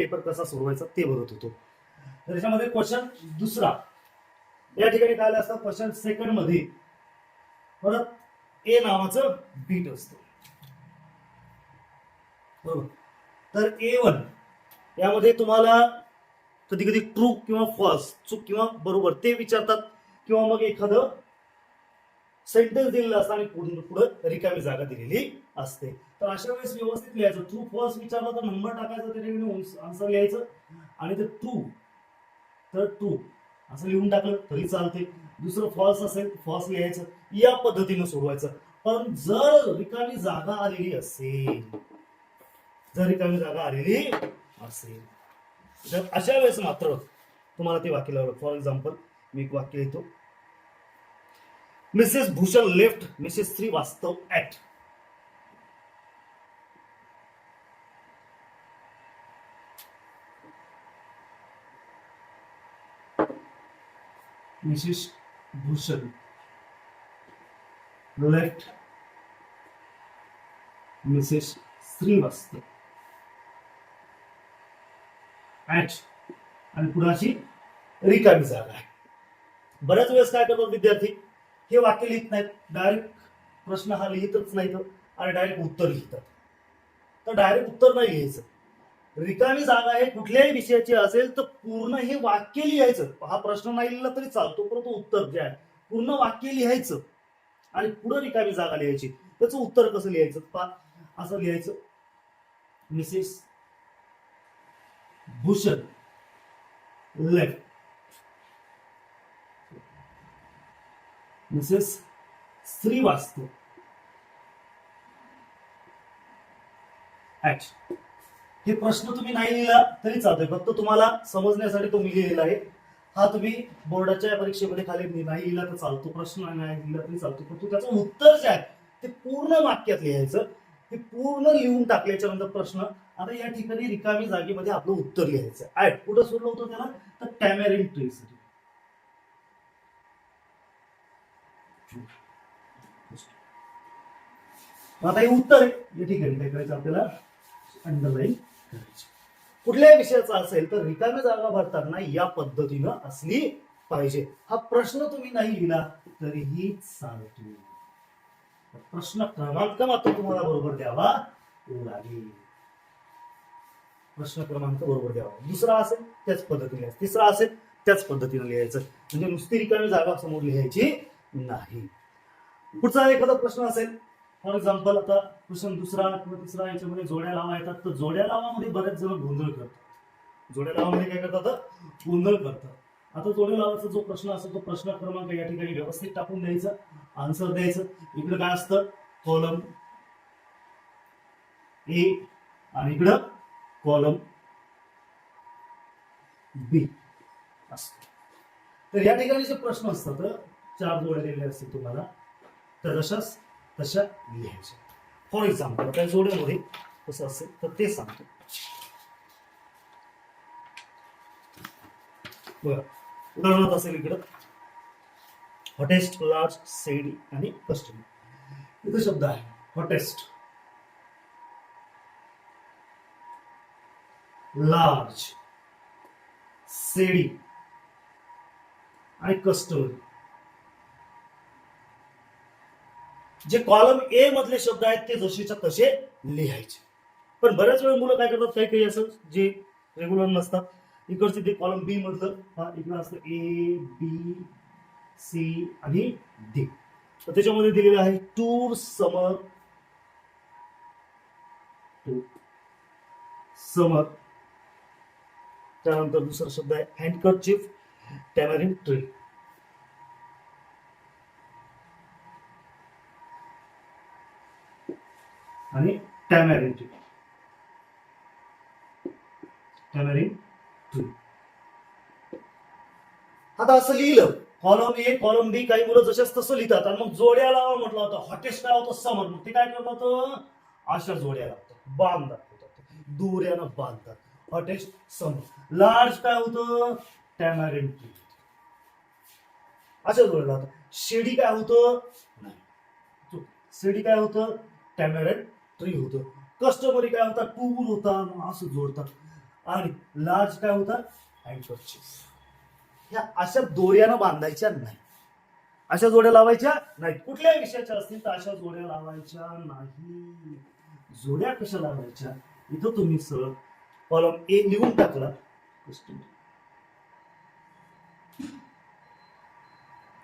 Paper कसा सोडवायचा ते बघत होतो. तर त्याच्यामध्ये क्वेश्चन दुसरा. या ठिकाणी काय आलं असतं? क्वेश्चन सेकंडमध्ये परत ए नावाचं बीट असतं. बरोबर. तर ए वन यामध्ये तुम्हाला कधी कधी ट्रू किंवा फॉल्स चूक किंवा बरोबर ते विचारतात किंवा मग एखादं सेंटेन्स दिलेलं असतं आणि पुढून पुढे रिकामी जागा दिलेली असते. तर अशा वेळेस व्यवस्थित लिहायचं. ट्रू फॉल्स विचारलं तर नंबर टाकायचा त्याने आन्सर लिहायचं. आणि ते ट्रू तर ट्रू असं लिहून टाकलं तरी चालते दुसरं फॉल्स असेल फॉल्स लिहायचं. या पद्धतीनं सोडवायचं. पण जर रिकामी जागा आलेली असेल जर रिकामी जागा आलेली असेल तर अशा वेळेस मात्र तुम्हाला ते वाक्य लावलं. फॉर एक्झाम्पल मी एक वाक्य लिहितो. Mrs Bhushan left Mrs Shrivastava at Mrs Bhushan left Mrs Shrivastava at आणि पुढे अशी रिकामी जागा आहे. बऱ्याच वेळेस काय विद्यार्थी? हे वाक्य लिहित नाहीत. डायरेक्ट प्रश्न हा लिहितच नाही तर आणि डायरेक्ट उत्तर लिहितात. तर डायरेक्ट उत्तर नाही लिहायचं रिकामी जागा आहे कुठल्याही विषयाची असेल तर पूर्ण हे वाक्य लिहायचं. हा प्रश्न नाही लिहिला तरी चालतो परंतु उत्तर जे आहे पूर्ण वाक्य लिहायचं आणि पुढे रिकामी जागा लिहायची. त्याचं उत्तर कसं लिहायचं? पा असं लिहायचं. Mrs Bhushan left Mrs Shrivastava at हे प्रश्न तुम्ही नाही लिहिला तरी चालतोय. फक्त तुम्हाला समजण्यासाठी तो मी लिहिलेला आहे. हा तुम्ही बोर्डाच्या परीक्षेमध्ये खाली नाही लिहिला तर चालतो. प्रश्न नाही लिहिला तरी चालतो. परंतु त्याचं उत्तर जे आहे ते पूर्ण वाक्यात लिहायचं. ते पूर्ण लिहून टाकल्याच्या नंतर प्रश्न. आता या ठिकाणी रिकामी जागेमध्ये आपलं उत्तर लिहायचं ऍट कुठं सोडलं होतं त्याला? तर टॅमेरिन ट्रीसाठी आता हे उत्तर आहे या ठिकाणी काय करायचं आपल्याला? अंडरलाईन करायचं. कुठल्याही विषयाचा असेल तर रिकामी जागा भरताना या पद्धतीनं असली पाहिजे. हा प्रश्न तुम्ही नाही लिहिला तरीही चालतो. प्रश्न क्रमांक मात्र तुम्हाला बरोबर द्यावा लागेल. प्रश्न क्रमांक बरोबर द्यावा. दुसरा असेल त्याच पद्धतीने. तिसरा असेल त्याच पद्धतीने लिहायचं. म्हणजे नुसती रिकामी जागा समोर लिहायची नाही. पुढचा एखादा प्रश्न असेल फॉर एक्झाम्पल आता क्वेश्चन दुसरा किंवा तिसरा याच्यामध्ये जोड्या लावा येतात तर जोड्या लावामध्ये बरेच जण गोंधळ करतात. जोड्या लावामध्ये काय करतात गोंधळ करतात. आता जोड्या लावाचा जो प्रश्न असतो तो प्रश्न क्रमांक या ठिकाणी व्यवस्थित टाकून द्यायचा आन्सर द्यायचं. इकडं काय असतं? कॉलम ए आणि इकडं कॉलम बी असतो. तर या ठिकाणी जे प्रश्न असतात चार जोड्या दिलेल्या असतील तुम्हाला तर जशाच तशा लिहायच्या. फॉर एक्झाम्पल त्या जोड्यामध्ये कसं असेल तर ते सांगतो. बघा उदाहरणार्थ असेल इकडं. हॉटेस्ट लार्ज सेडी आणि कस्टमर. इथं शब्द आहे हॉटेस्ट. लार्ज सेडी आणि कस्टमर. जे कॉलम ए मधले शब्द आहेत ते जसेच्या तसे लिहायचे. पण बऱ्याच वेळा मुलं काय करतात काही काही असं जे रेग्युलर नसतात. इकडचे ते कॉलम बी मधलं हा इकडं असतं ए बी सी आणि डी तर त्याच्यामध्ये दिलेलं आहे टूर समर समर. त्यानंतर दुसरा शब्द आहे हँडकर्चिफ टॅमरिन ट्री आणि टॅमॅरिन टू टॅमॅरिन टू आता असं लिहिलं कॉलम ए कॉलम बी काही मुलं जशाच तसं लिहितात. आणि मग जोड्या लावा म्हटलं होतं हॉटेस्ट काय होतं समर. मग ते काय करतात अशा जोड्या लागतात. बांध दाखवतात. दोऱ्यानं बांधतात हॉटेस्ट समर. लार्ज काय होतं? टॅमॅरिन टू अशा जोड्या लागतात. शेडी काय होतं? नाही. शेडी काय होतं? टॅमॅरिन ट्री होतं. कस्टमरी काय होता टूर होता असं जोडतात. आणि लार्ज काय होता हँडकर्चिफ ह्या अशा दोऱ्यानं बांधायच्या नाही. अशा जोड्या लावायच्या नाही कुठल्या विषयाच्या असतील तर अशा जोड्या लावायच्या नाही. जोड्या कशा लावायच्या? इथं तुम्ही सरळ कॉलम ए लिहून टाकला.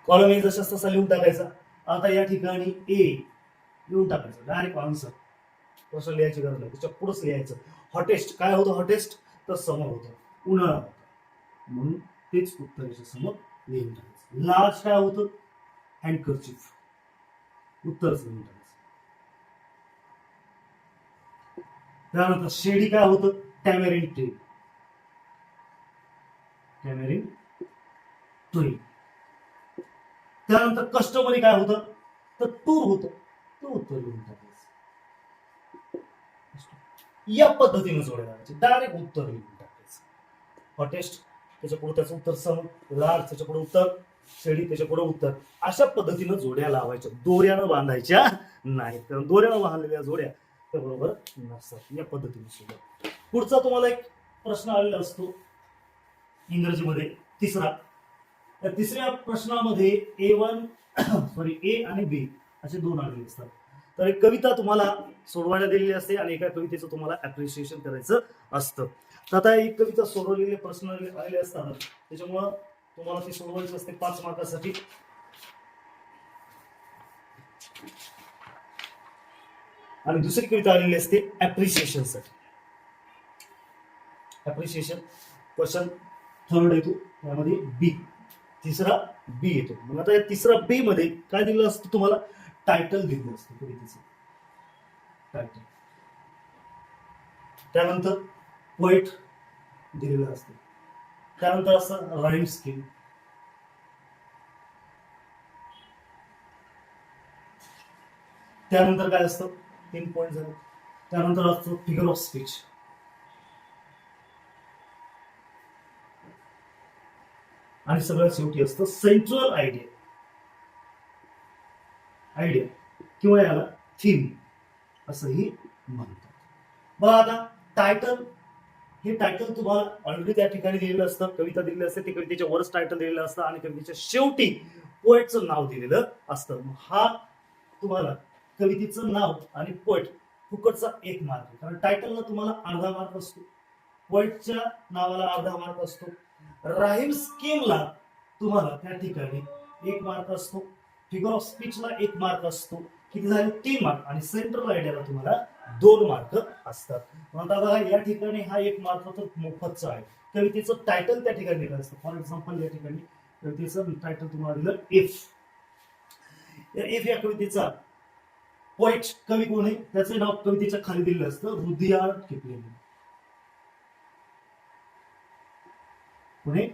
कॉलम ए जसा तसा लिहून टाकायचा. आता या ठिकाणी ए लिहून टाकायचं. डायरेक्ट आन्सर प्रश्न लिहायची गरज नाही त्याच्या पुढंच लिहायचं. हॉटेस्ट काय होतं हॉटेस्ट तर समर होतं. उन्हाळा होता. म्हणून तेच उत्तरेच्या समोर लिहून टाकायचं. लार्ज काय होतं हँडकर्चिफ उत्तरच लिहून टाकायचं. त्यानंतर शेडी काय होतं? टॅमेरिन ट्री टॅमेरिन ट्री त्यानंतर कस्टमरी काय होतं? तर टूर होतं. तो उत्तर लिहून टाकायचं. या पद्धतीने जोड्या लावायचे. डायरेक्ट उत्तर लिहून टाकायचं. हॉटेस्ट त्याच्या पुढे त्याचं उत्तर सम लार्ज त्याच्या पुढे उत्तर शेळी त्याच्या पुढे उत्तर. अशा पद्धतीनं जोड्या लावायच्या. दोऱ्यानं बांधायच्या नाहीत. कारण दोऱ्यानं बांधलेल्या जोड्या त्या बरोबर नसतात. या पद्धतीने सुद्धा. पुढचा तुम्हाला एक प्रश्न आलेला असतो. इंग्रजीमध्ये तिसरा. त्या तिसऱ्या प्रश्नामध्ये ए वन सॉरी ए आणि बी असे दोन आलेले असतात. तर एक कविता तुम्हाला सोडवायला दिलेली असते आणि एका कवितेचं तुम्हाला अप्रिशिएशन करायचं असतं. तर आता एक कविता सोडवलेले प्रश्न आलेले असतात. त्याच्यामुळं तुम्हाला ती सोडवायचे असते पाच मार्कासाठी. आणि दुसरी कविता आलेली असते अप्रिशिएशनसाठी. अप्रिशिएशन क्वेश्चन थर्ड येतो. त्यामध्ये बी तिसरा बी येतो. मग आता या तिसरा बी मध्ये काय दिलेलं असतं तुम्हाला? टायटल दिलेलं असतं कवितेचं टायटल त्यानंतर पोएट दिलेलं असतं. त्यानंतर असं राईम स्कीम त्यानंतर काय असतं? तीन पॉईंट झाले. त्यानंतर असतं फिगर ऑफ स्पीच आणि सगळ्यात शेवटी असतं सेंट्रल आयडिया आयडिया किंवा याला थीम असंही म्हणतात. बघा आता टायटल हे टायटल तुम्हाला ऑलरेडी त्या ठिकाणी दिलेलं असतं. कविता दिलेली असते ते कवितेच्या वरच टायटल दिलेलं असतं आणि कवितेच्या शेवटी पोएटचं नाव दिलेलं असतं. हा तुम्हाला कवितेचं नाव आणि पोएट फुकटचा एक मार्क आहे कारण टायटलला तुम्हाला अर्धा मार्क असतो. पोएटच्या नावाला अर्धा मार्क असतो. राहीम स्कीमला तुम्हाला त्या ठिकाणी एक मार्क असतो. फिगर ऑफ स्पीचला एक मार्क असतो. किती झाले? तीन मार्क आणि सेंट्रल आयडियाला तुम्हाला दोन मार्क असतात. मग आता बघा या ठिकाणी हा एक मार्क तर मोफतचा आहे. कवितेचं टायटल त्या ठिकाणी दिलं असतं. फॉर एक्झाम्पल या ठिकाणी कवितेचं टायटल तुम्हाला दिलं इफ या इफ या कवितेचा पॉइट कवी कोण आहे? त्याचे नाव कवितेच्या खाली दिलेलं असतं. रुदियार्ड किपलिंग पुणे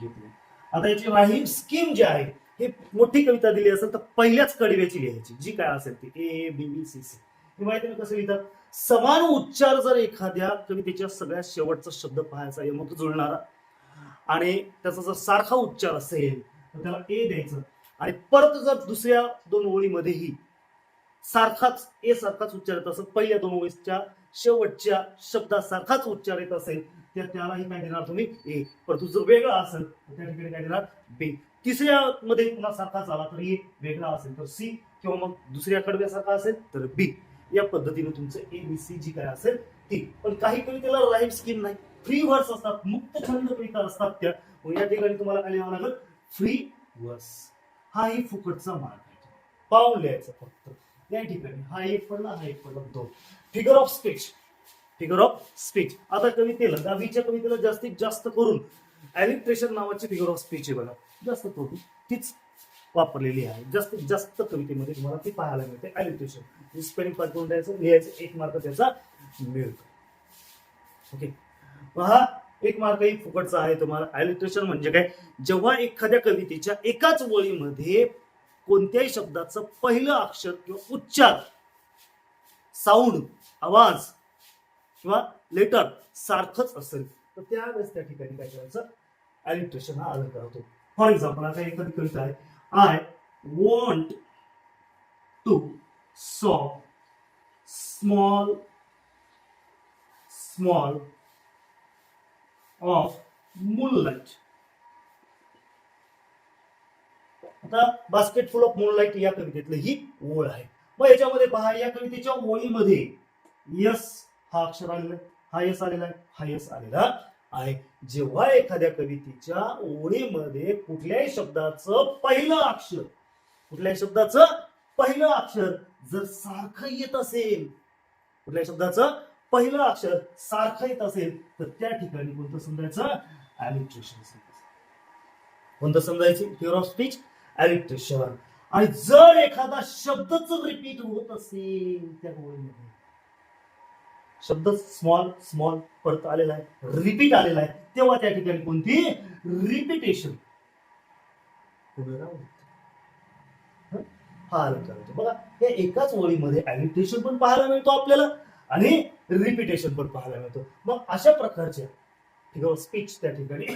किपलिंग आता याची राहीम स्कीम जी आहे हे मोठी कविता दिली असेल तर पहिल्याच कडव्याची लिहायची. जी काय असेल ती. A B B C C हे माहिती ना कसं लिहितात समान उच्चार जर एखाद्या कवितेच्या सगळ्यात शेवटचा शब्द पाहायचा यमक जुळणारा आणि त्याचा जर सारखा उच्चार असेल तर त्याला ए द्यायचं. आणि परत जर दुसऱ्या दोन ओळीमध्येही सारखाच ए सारखाच उच्चार येत असत पहिल्या दोन ओळीच्या शेवटच्या शब्दासारखाच उच्चार येत असेल. तर त्यालाही काय देणार तुम्ही? ए. परंतु जर वेगळा असेल तर त्या ठिकाणी काय देणार? बी. तिसऱ्या मध्ये पुन्हा सारखाच आला तर ए वेगळा असेल तर सी. किंवा मग दुसऱ्या कडव्यासारखा असेल तर बी. या पद्धतीने तुमचं ए बी सी जी काय असेल ती. पण काही कवितेला राईम स्कीम नाही. फ्री वर्स असतात मुक्त छंद कविता असतात त्या. मग या ठिकाणी तुम्हाला काय लिहावं लागेल? फ्री वर्स हाही फुकटचा मार्ग आहे. पाऊल लिहायचं फक्त. या ठिकाणी. हा एक पडला हा एक पडला. दोन. Figure of speech figure of speech आता कवितेला दहावीच्या कवितेला जास्तीत जास्त करून ॲलिट्रेशन नावाची फिगर ऑफ स्पीच आहे बघा. जास्त करून तीच वापरलेली आहे. जास्तीत जास्त कवितेमध्ये तुम्हाला ती पाहायला मिळते. ॲलिट्रेशन स्पेलिंग पाठवून करून द्यायचं लिहायचं एक मार्क त्याचा मिळतो. ओके हा एक मार्कही फुकटचा आहे तुम्हाला. ॲलिट्रेशन म्हणजे काय? जेव्हा एखाद्या कवितेच्या एकाच वळीमध्ये कोणत्याही शब्दाचं पहिलं अक्षर किंवा उच्चार साऊंड आवाज किंवा लेटर सारखंच असेल. तर त्यावेळेस त्या ठिकाणी काय करायचं? ॲलिट्रेशन हा आदर होतो फॉर एक्झाम्पल आता एखादी कविता आहे. I want to saw small small of moonlight आता बास्केट फुल ऑफ मूनलाइट या कवितेतली ही ओळ आहे. मग याच्यामध्ये पहा या कवितेच्या ओळीमध्ये यस हा अक्षर आलेला आहे हा यस आलेला आहे हा यस आलेला आहे. जेव्हा एखाद्या कवितेच्या ओळीमध्ये कुठल्याही शब्दाचं पहिलं अक्षर कुठल्याही शब्दाचं पहिलं अक्षर जर सारखं येत असेल कुठल्याही शब्दाचं पहिलं अक्षर सारखं येत असेल तर त्या ठिकाणी कोणतं समजायचं? ॲलिट्रेशन समजायचं कोणतं समजायचं? फिअर ऑफ स्पीच ॲलिट्रेशन आणि जर एखादा शब्दच रिपीट होत असेल त्या ओळीमध्ये शब्द स्मॉल स्मॉल परत आलेला आहे रिपीट आलेला आहे तेव्हा त्या ठिकाणी कोणती? रिपिटेशन हा? अलंकार होतो बघा या एकाच ओळीमध्ये ॲलिट्रेशन पण पाहायला मिळतो आपल्याला आणि रिपिटेशन पण पाहायला मिळतो. मग अशा प्रकारच्या ठीक स्पीच त्या ठिकाणी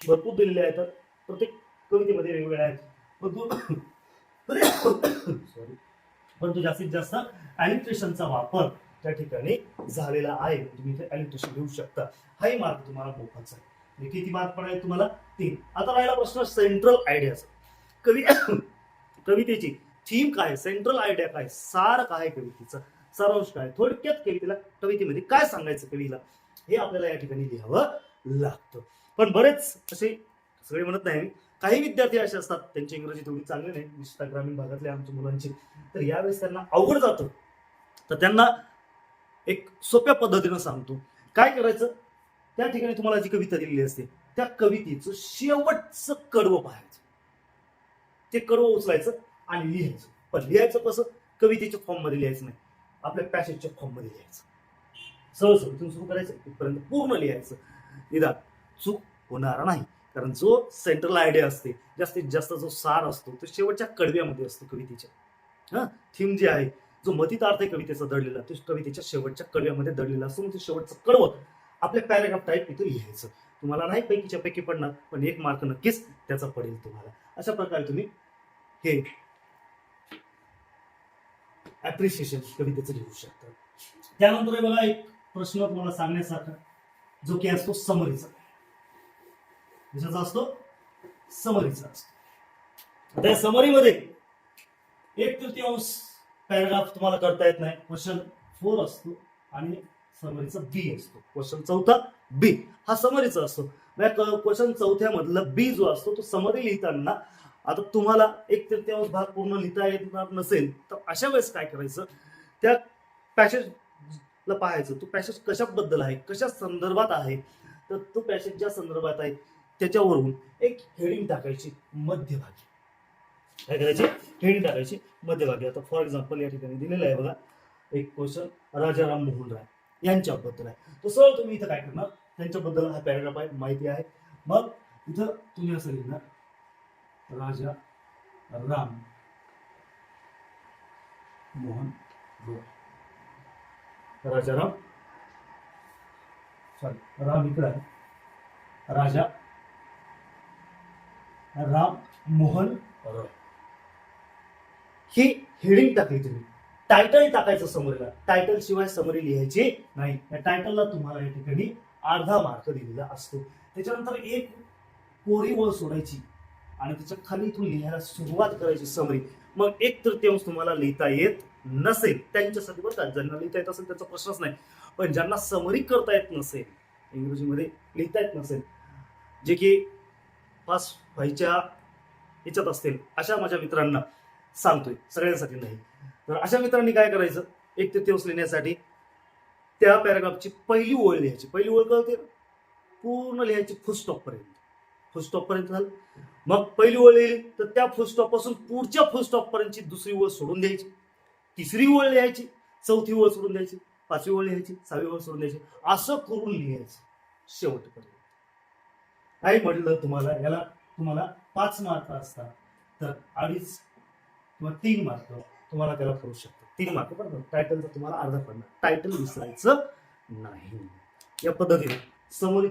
भरपूर दिलेले आहेत. प्रत्येक कवितेमध्ये वेगवेगळ्या आहेत. परंतु सॉरी परंतु जास्तीत जास्त अॅलिट्रेशनचा वापर त्या ठिकाणी झालेला आहे. तुम्ही इथे अॅलिट्रेशन घेऊ शकता. हाही मार्क तुम्हाला मोफाचा आहे. किती मार्क पडायला तुम्हाला? तीन. आता राहिला प्रश्न सेंट्रल आयडियाचा कवी कवितेची थीम काय सेंट्रल आयडिया काय सार काय कवितेचं? सारांश काय थोडक्यात कवितेला कवितेमध्ये काय सांगायचं कवीला? हे आपल्याला या ठिकाणी लिहावं लागतं. पण बरेच असे सगळे म्हणत नाही काही विद्यार्थी असे असतात त्यांची इंग्रजी तेवढी चांगली नाही विशेषतः ग्रामीण भागातले आमच्या मुलांची. तर यावेळेस त्यांना अवघड जातं. तर त्यांना एक सोप्या पद्धतीनं सांगतो. काय करायचं? त्या ठिकाणी तुम्हाला जी कविता दिलेली असते त्या कवितेचं शेवटचं कडवं पाहायचं. ते कडवं उचलायचं आणि लिहायचं. पण लिहायचं कसं? कवितेच्या फॉर्ममध्ये लिहायचं नाही. आपल्या पॅसेजच्या फॉर्ममध्ये लिहायचं. सहज तुम्ही सुरू करायचं इथपर्यंत पूर्ण लिहायचं. निदान चूक होणार नाही. कारण जो सेंट्रल आयडिया असते जास्तीत जास्त जो सार असतो तो शेवटच्या कडव्यामध्ये असतो कवितेच्या. हा? थीम जे आहे जो मतितार्थ आहे कवितेचा दडलेला तो कवितेच्या शेवटच्या कडव्यामध्ये दडलेला असतो. ते शेवटचं कडवं आपल्या पॅरेग्राफ टाईप इथं लिहायचं. तुम्हाला नाही पैकीच्या पैकी पडणार पण एक मार्क नक्कीच त्याचा पडेल तुम्हाला. अशा प्रकारे तुम्ही हे ऍप्रिशिएशन कवितेचं लिहू शकता. त्यानंतर बघा एक प्रश्न तुम्हाला सांगण्यासारखा जो की असतो समरीचा कशाचा असतो? समरीचा असतो. आता या समरीमध्ये एक तृतीयांश पॅराग्राफ तुम्हाला करता येत नाही. क्वेश्चन फोर असतो आणि समरीचा बी असतो. क्वेश्चन चौथा बी हा समरीचा असतो. क्वेश्चन चौथ्यामधलं बी जो असतो तो समरी लिहिताना आता तुम्हाला एक तृतीयांश भाग पूर्ण लिहिता येणार नसेल तर अशा वेळेस काय करायचं? त्या पॅसेजला पाहायचं. तो पॅसेज कशाबद्दल आहे? कशा संदर्भात आहे? तर तो पॅसेज ज्या संदर्भात आहे? त्याच्यावरून एक हेडिंग टाकायची मध्यभागी. काय करायची? हेडिंग टाकायची मध्यभागी. आता फॉर एक्झाम्पल या ठिकाणी दिलेलं आहे बघा. एक क्वेश्चन राजाराम मोहन राय यांच्याबद्दल आहे. तर सरळ तुम्ही इथं काय करणार? त्यांच्याबद्दल हा पॅराग्राफ आहे माहिती आहे. मग इथं तुम्ही असं लिहिणार राजा राम मोहन रॉय. राजाराम सॉरी राम इकडे आहे. राजा राम मोहन ही हेडिंग टाकली तुम्ही. टायटल टाकायचं समोरला. टायटल शिवाय समोरी लिहायची नाही. या टायटलला तुम्हाला या ठिकाणी अर्धा मार्क दिलेला असतो. त्याच्यानंतर एक कोरी ओळ सोडायची आणि त्याच्याखाली इथून लिहायला सुरुवात करायची समरी मग एक तृतीयांश तुम्हाला लिहिता येत नसेल. त्यांच्यासाठी बरं का ज्यांना लिहिता येत असेल त्याचा प्रश्नच नाही. पण ज्यांना समरी करता येत नसेल इंग्रजीमध्ये लिहिता येत नसेल जे की पास व्हायच्या याच्यात असतील अशा माझ्या मित्रांना सांगतोय सगळ्यांसाठी नाही. तर अशा मित्रांनी काय करायचं? एक तृतीयांश लिहिण्यासाठी त्या पॅराग्राफची पहिली ओळ लिहायची. पहिली ओळ कळते? पूर्ण लिहायची फुलस्टॉप पर्यंत. फुलस्टॉप पर्यंत झालं. मग पहिली ओळ लिहिली तर त्या फुलस्टॉपपासून पुढच्या फुलस्टॉप पर्यंतची दुसरी ओळ सोडून द्यायची. तिसरी ओळ लिहायची चौथी ओळ सोडून द्यायची पाचवी ओळ लिहायची सहावी ओळ सोडून द्यायची. असं करून लिहायचं शेवटपर्यंत. काय म्हटलं तुम्हाला याला तुम्हाला पाच मार्क असतात. तर अडीच किंवा तीन मार्क तुम्हाला त्याला करू शकतात. तीन मार्क बरोबर टायटलचा तुम्हाला अर्धा पडणार. टायटल विसरायचं नाही. या पद्धतीने समोर